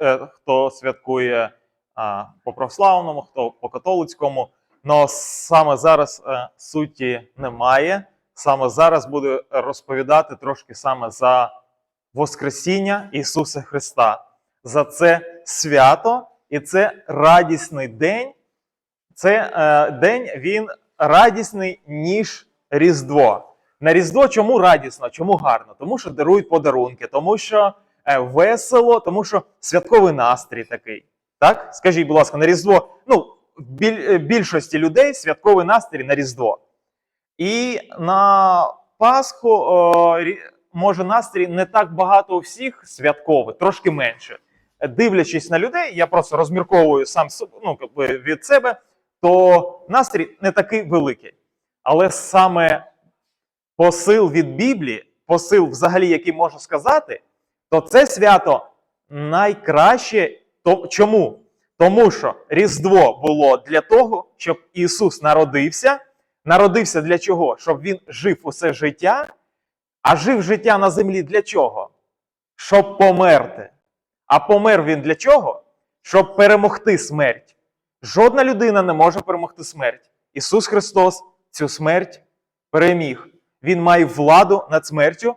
е, хто святкує по православному, хто по католицькому. Но саме зараз е, суті немає. Саме зараз буду розповідати трошки саме за Воскресіння Ісуса Христа. За це свято, і це радісний день. Це е, день він радісний, ніж Різдво. На Різдво чому радісно, чому гарно? Тому що дарують подарунки, тому що весело, тому що святковий настрій такий. Так? Скажіть, будь ласка, на Різдво, ну, біль, е, більшості людей святковий настрій на Різдво. І на Пасху може настрій не так багато у всіх святковий, трошки менше. Е, Дивлячись на людей, я просто розмірковую сам ну, від себе, то настрій не такий великий. Але саме посил від Біблії, посил, взагалі, який можу сказати, то це свято найкраще. Чому? Тому що Різдво було для того, щоб Ісус народився. Народився для чого? Щоб Він жив усе життя, а жив життя на землі для чого? Щоб померти. А помер він для чого? Щоб перемогти смерть. Жодна людина не може перемогти смерть. Ісус Христос цю смерть переміг. Він має владу над смертю,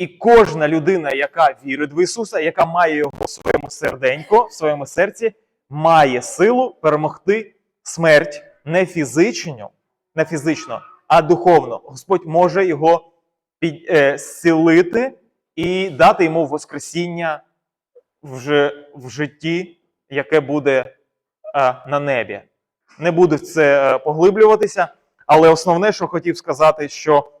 і кожна людина, яка вірить в Ісуса, яка має його в своєму серденько, в своєму серці, має силу перемогти смерть не фізично, не фізично, а духовно. Господь може його під, е, і дати йому воскресіння в житті, яке буде е, на небі. Не буду в це е, поглиблюватися, але основне, що хотів сказати, що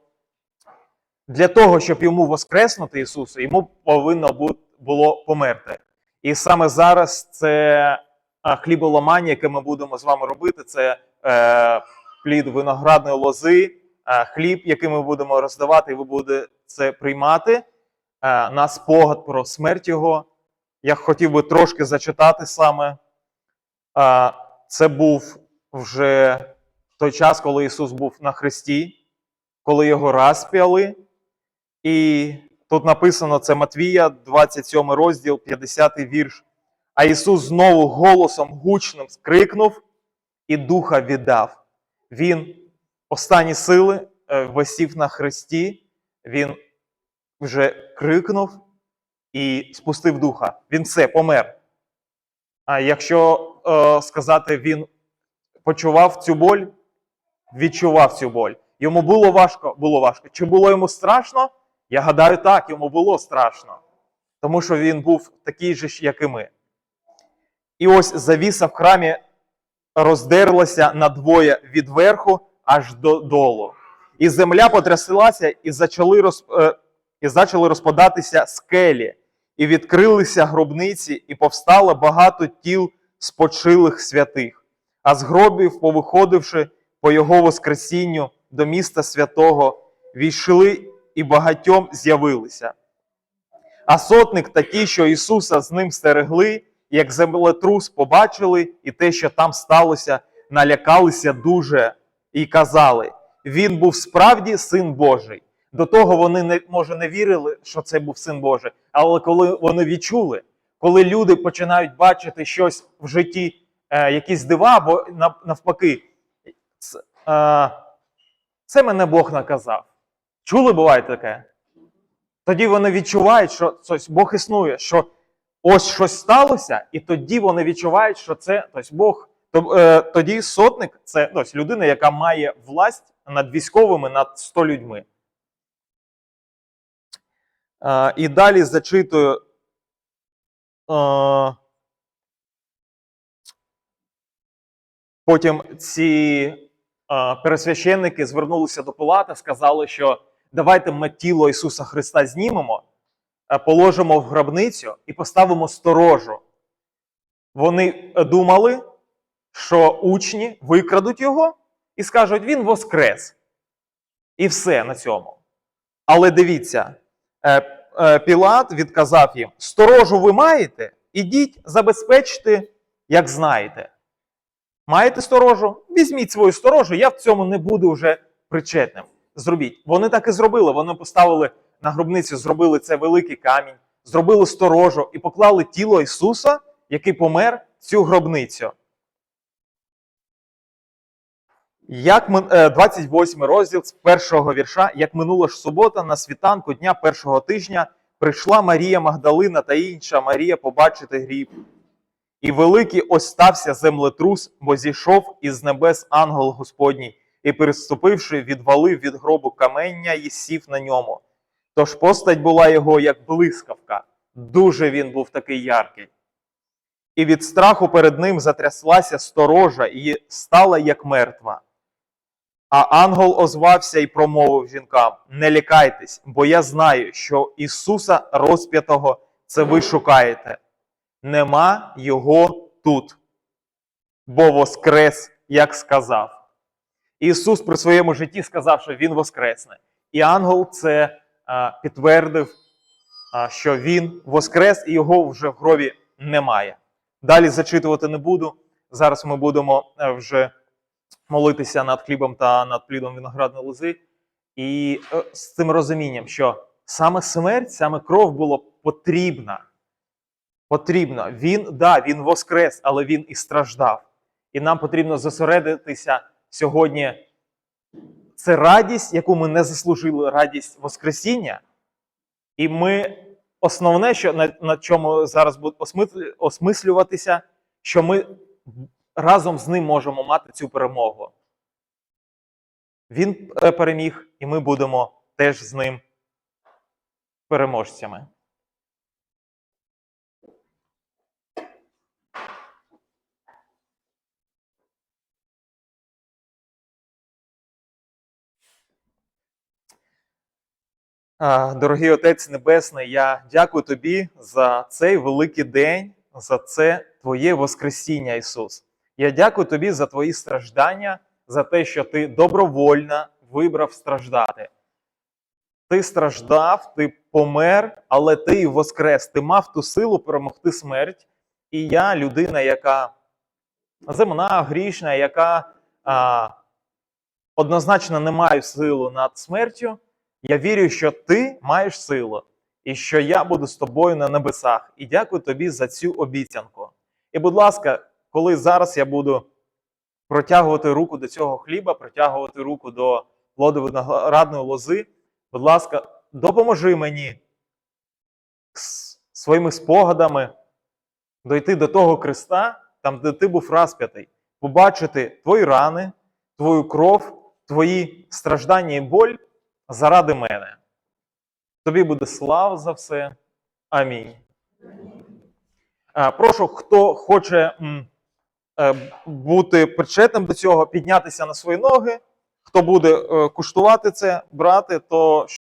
для того, щоб йому воскреснути Ісусу, йому повинно було померти. І саме зараз це хліболамання, яке ми будемо з вами робити, це е, плід виноградної лози, е, хліб, який ми будемо роздавати, і ви будете це приймати е, на спогад про смерть Його. Я хотів би трошки зачитати саме. Е, Це був вже той час, коли Ісус був на хресті, коли його розп'яли. І тут написано це Матвія, 27 розділ, 50 вірш. А Ісус знову голосом гучним скрикнув і духа віддав. Він останні сили е, висів на хресті, він вже крикнув і спустив духа. Він все помер. А якщо е, сказати, він почував цю боль, відчував цю боль. Йому було важко, було важко. Чи було йому страшно? Я гадаю, так, йому було страшно. Тому що він був такий же, як і ми. І ось завіса в храмі роздерлася надвоє від верху аж до долу. І земля потрясилася, і почали, роз, е, і почали розпадатися скелі, і відкрилися гробниці, і повстало багато тіл спочилих святих. А з гробів, повиходивши по його воскресінню до міста святого, війшли і багатьом з'явилися. А сотник та ті, що Ісуса з ним стерегли, як землетрус побачили, і те, що там сталося, налякалися дуже і казали: Він був справді син Божий. До того вони не може не вірили, що це був син Божий. Але коли вони відчули, коли люди починають бачити щось в житті, е, якісь дива, або навпаки, ц- е, це мене Бог наказав. Чули, буває таке? Тоді вони відчувають, що щось Бог існує, що ось щось сталося, і тоді вони відчувають, що це тобто Бог. Е, Тоді сотник це тобто, людина, яка має власть над військовими, над 100 людьми. Е, І далі зачитую. е, Потім ці пересвященники звернулися до Пилата, сказали, що давайте ми тіло Ісуса Христа знімемо, е, положимо в гробницю і поставимо сторожу. Вони думали, що учні викрадуть його і скажуть, він воскрес. І все на цьому. Але дивіться, е, е, Пілат відказав їм: сторожу ви маєте, ідіть, забезпечте, як знаєте. Маєте сторожу? Візьміть свою сторожу, я в цьому не буду вже причетним. Зробіть. Вони так і зробили. Вони поставили на гробницю, зробили це великий камінь, зробили сторожу і поклали тіло Ісуса, який помер, цю гробницю. Як е, 28 розділ з першого вірша, як минула ж субота, на світанку дня першого тижня прийшла Марія Магдалина та інша Марія побачити гріб. І великий ось стався землетрус, бо зійшов із небес ангел Господній, і, переступивши, відвалив від гробу камення і сів на ньому. Тож постать була його як блискавка. Дуже він був такий яркий. І від страху перед ним затряслася сторожа і стала як мертва. А ангел озвався і промовив жінкам: Не лякайтесь, бо я знаю, що Ісуса розп'ятого це ви шукаєте. Нема його тут, бо воскрес, як сказав. Ісус при своєму житті сказав, що Він воскресне. І ангел це а, підтвердив, а, що Він воскрес і його вже в гробі немає. Далі зачитувати не буду. Зараз ми будемо е, вже молитися над хлібом та над плідом виноградної лози. І е, з цим розумінням, що саме смерть, саме кров було потрібна. Потрібно. Він, да, він воскрес, але він і страждав. І нам потрібно зосередитися сьогодні. Це радість, яку ми не заслужили, радість Воскресіння. І ми основне, що на, на чому зараз буде осмислюватися, що ми разом з ним можемо мати цю перемогу. Він е, переміг, і ми будемо теж з ним переможцями. Дорогий Отець Небесний, я дякую тобі за цей великий день, за це Твоє Воскресіння, Ісус. Я дякую тобі за твої страждання, за те, що ти добровольно вибрав страждати. Ти страждав, ти помер, але ти і воскрес. Ти мав ту силу перемогти смерть. І я людина, яка земна, грішна, яка а, однозначно не має силу над смертю. Я вірю, що ти маєш силу, і що я буду з тобою на небесах. І дякую тобі за цю обіцянку. І, будь ласка, коли зараз я буду протягувати руку до цього хліба, протягувати руку до плоду виноградної лози, будь ласка, допоможи мені своїми спогадами дойти до того Христа, там, де ти був розп'ятий, побачити твої рани, твою кров, твої страждання і боль заради мене. Тобі буде слава за все. Амінь. Прошу, хто хоче е, бути причетним до цього, піднятися на свої ноги. Хто буде е, куштувати це, брати, то